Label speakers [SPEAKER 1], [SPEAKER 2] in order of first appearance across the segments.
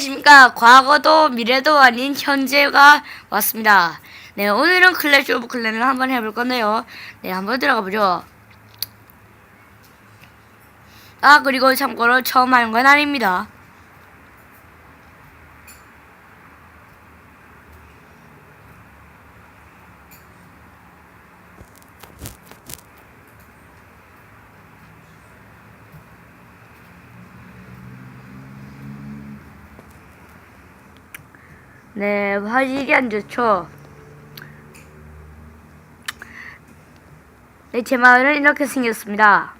[SPEAKER 1] 안녕하십니까. 과거도 미래도 아닌 현재가 왔습니다. 네, 오늘은 클래시 오브 클랜을 한번 해볼 건데요. 네, 한번 들어가 보죠. 아, 그리고 참고로 처음 하는 건 아닙니다. 네, 화질이 안 좋죠. 네, 제 마을은 이렇게 생겼습니다.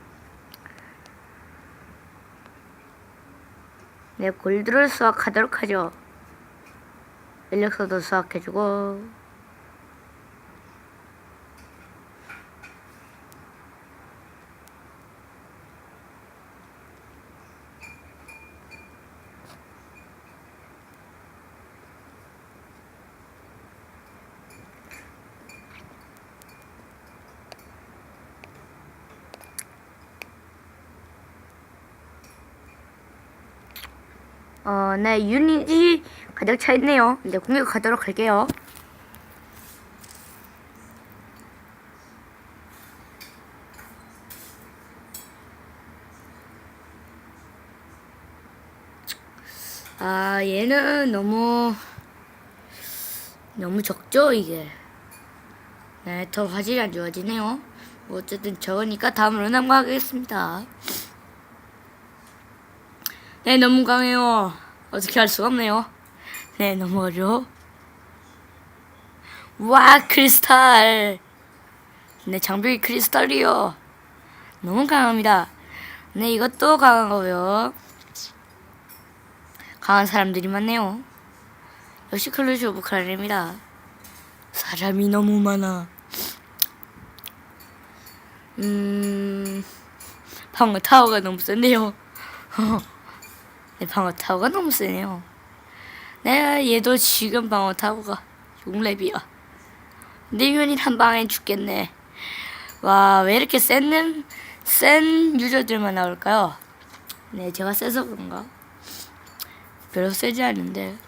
[SPEAKER 1] 네, 골드를 수확하도록 하죠. 인력서도 수확해주고. 어, 네, 유닛이 가득 차 있네요. 이제 공격하도록 할게요. 아, 얘는 너무 너무 적죠, 이게. 네, 더 화질이 안 좋아지네요. 뭐 어쨌든 적으니까 다음으로 넘어가겠습니다. 네, 너무 강해요. 어떻게 할 수가 없네요. 네, 너무 어려워. 와, 크리스탈. 네, 장벽이 크리스탈이요. 너무 강합니다. 네, 이것도 강한 거고요. 강한 사람들이 많네요. 역시 클루시 오브 클랜입니다. 사람이 너무 많아. 음, 방어 타워가 너무 센데요. 네, 방어 타워가 너무 세네요. 네, 얘도 지금 방어 타워가 6렙이야. 내 유닛 한 방에 죽겠네. 와, 왜 이렇게 센, 센 유저들만 나올까요? 네, 제가 세서 그런가? 별로 세지 않은데.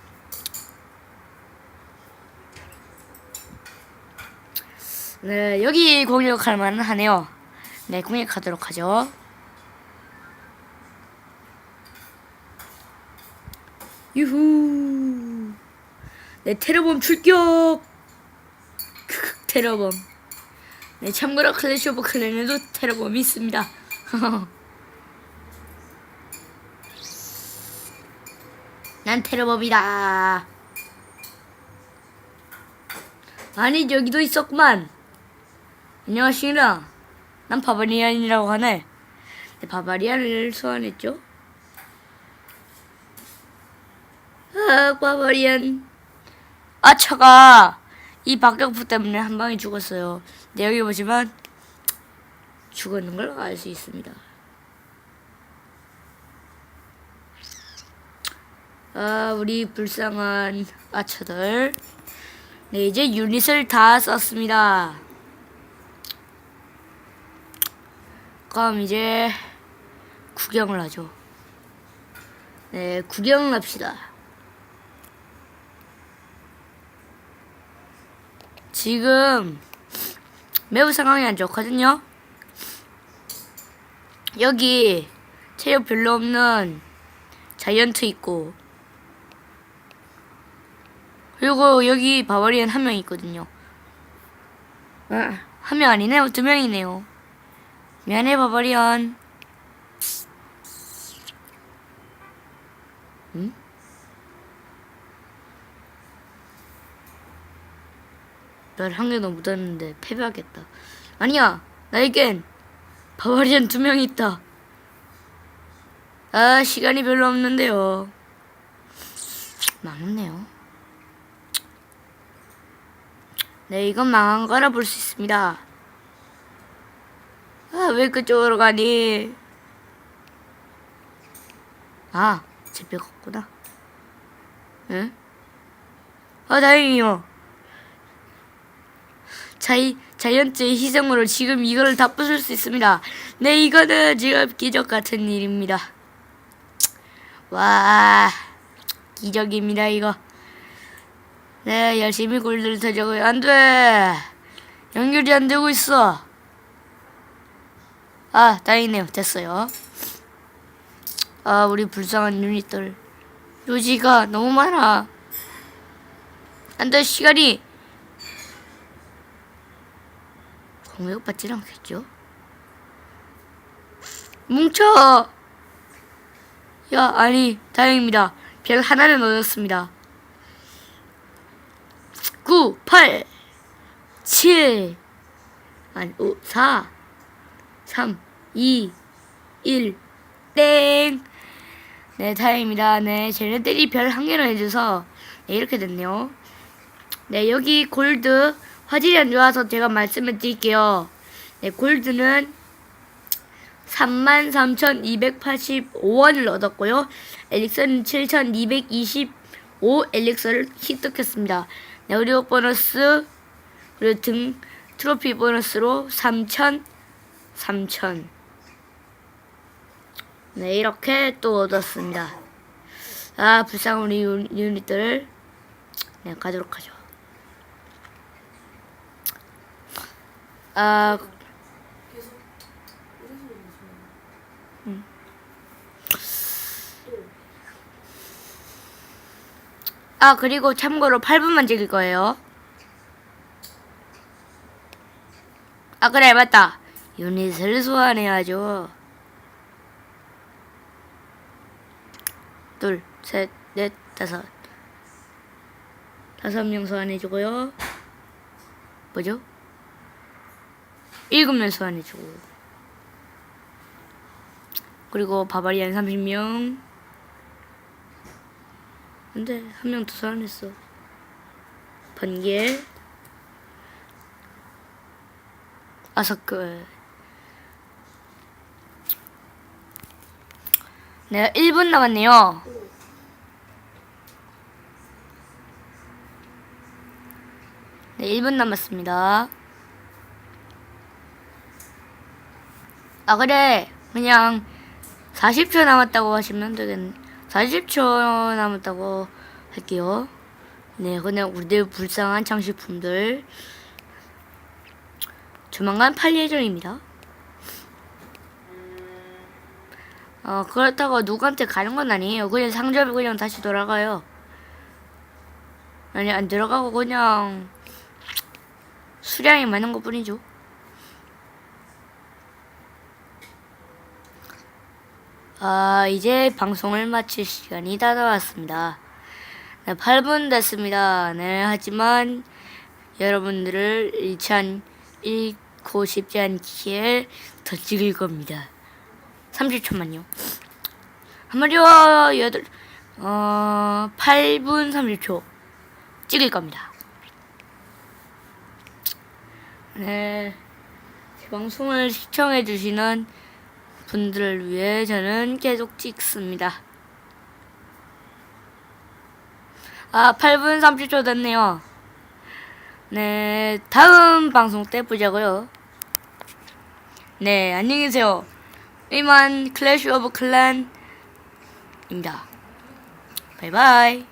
[SPEAKER 1] 네, 여기 공격할 만은 하네요. 네, 공격하도록 하죠. 유후. 네, 테러범 출격! 크크, 테러범. 네, 참고로 클래시 오브 클랜에도 테러범이 있습니다. 난 테러범이다. 아니, 여기도 있었구만. 안녕하십니까. 난 바바리안이라고 하네. 네, 바바리안을 소환했죠. 아, 바바리안. 아, 차가 이 박격포 때문에 한 방에 죽었어요. 네, 여기 보시면 죽었는 걸 알 수 있습니다. 아, 우리 불쌍한 아처들. 네, 이제 유닛을 다 썼습니다. 그럼 이제 구경을 하죠. 네, 구경을 합시다. 지금 매우 상황이 안 좋거든요. 여기 체력 별로 없는 자이언트 있고 그리고 여기 바바리안 한명 있거든요. 한 명 아니네요. 두 명이네요. 미안해 바바리안. 응? 별한 개도 못 왔는데 패배하겠다. 아니야, 나에겐 바바리안 두 명 있다. 아, 시간이 별로 없는데요. 망했네요. 네, 이건 망한 거라 볼 수 있습니다. 아, 왜 그쪽으로 가니? 아, 집배가 없구나. 응? 아, 다행이요. 자이, 자이언트의 희생으로 지금 이거를 다 부술 수 있습니다. 네, 이거는 지금 기적 같은 일입니다. 와, 기적입니다 이거. 네 열심히 골드를 터져고요. 안 돼. 연결이 안 되고 있어. 아 다행이네요. 됐어요. 아 우리 불쌍한 유닛들. 요지가 너무 많아. 안 돼 시간이. 공격받질 않겠죠? 뭉쳐! 야, 아니, 다행입니다. 별 하나는 얻었습니다. 9, 8, 7, 아니, 5, 4, 3, 2, 1, 땡! 네, 다행입니다. 네, 쟤네들이 별 한 개를 해줘서, 네, 이렇게 됐네요. 네, 여기 골드, 화질이 안 좋아서 제가 말씀을 드릴게요. 네, 골드는 33,285원을 얻었고요. 엘릭서는 7,225 엘릭서를 획득했습니다. 네, 그리고 보너스, 그리고 등, 트로피 보너스로 3,000, 3,000. 네, 이렇게 또 얻었습니다. 아, 불쌍한 우리 유- 유닛들을, 네, 가도록 하죠. 아, 아, 그리고 참고로 8분만 찍을 거예요. 아, 그래, 맞다. 유닛을 소환해야죠. 둘, 셋, 넷, 다섯. 다섯 명 소환해주고요. 뭐죠? 명 소환해주고. 그리고 바바리안 30명. 근데 한 명더 소환했어. 번개. 아서클. 네, 1분 남았네요. 네, 1분 남았습니다. 아, 그래. 그냥 40초 남았다고 하시면 되겠네. 40초 남았다고 할게요. 네, 그냥 우리들 불쌍한 장식품들 조만간 팔 예정입니다. 어, 그렇다고 누구한테 가는 건 아니에요. 그냥 상점이 그냥 다시 돌아가요. 아니, 안 들어가고 그냥 수량이 많은 것 뿐이죠. 아, 이제 방송을 마칠 시간이 다가왔습니다. 네, 8분 됐습니다. 네, 하지만 여러분들을 일찬 잃고 싶지 않기에 더 찍을 겁니다. 30초만요. 한마디로 여덟 어 8분 30초 찍을 겁니다. 네, 제 방송을 시청해 주시는 분들을 위해 저는 계속 찍습니다. 아, 8분 30초 됐네요. 네, 다음 방송 때 보자고요. 네, 안녕히 계세요. 이만 클래시 오브 클랜입니다. 바이바이.